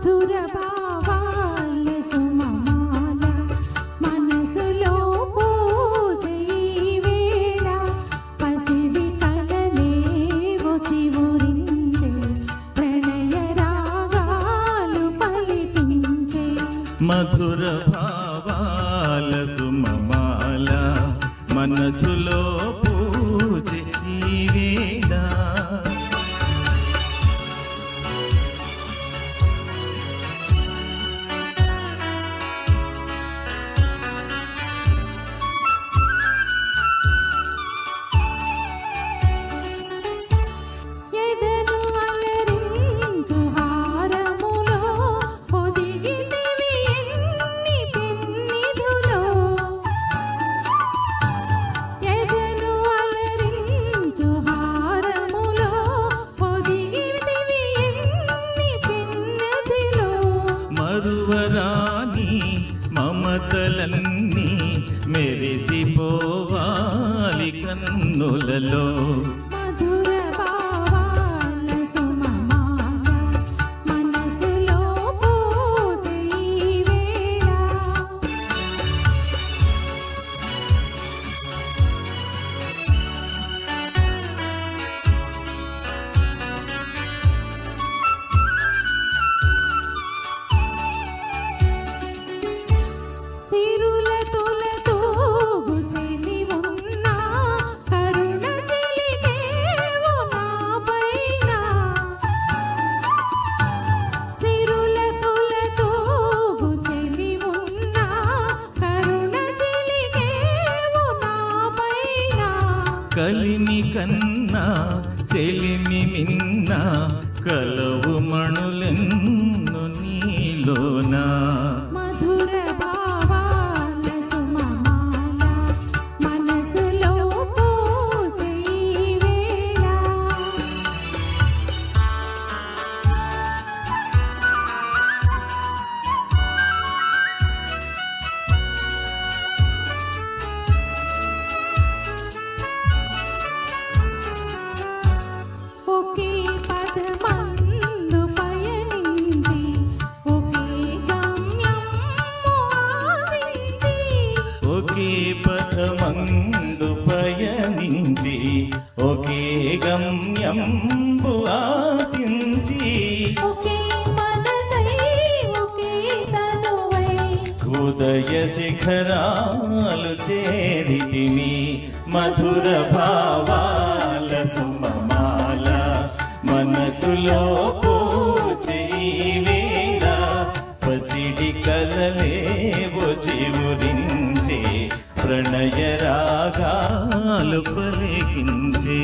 మధుర భావాల సుమమాల. మనసులో పూజయి వేళ. పసిడి కలలేవో చివురించే ప్రణయ రాగాలు పలికించే. మధుర భావాల సుమమాల. మనసులో మమతలన్నీ మెరిసిపోవాలి కన్నులలో. మధుర కలిమి కన్నా చెలిమి మిన్న కలవు మణులెన్న ఒకే పదమందు పయనించి ఒకే గమ్యంబు ఆశించి. ఉదయ శిఖరాలు చేరితిమి మధుర భావాల సుమమాల మనసులో పూచే వేళ పసిడి కలలేవో చివురించే ప్రణయ రాగాలు పలికించే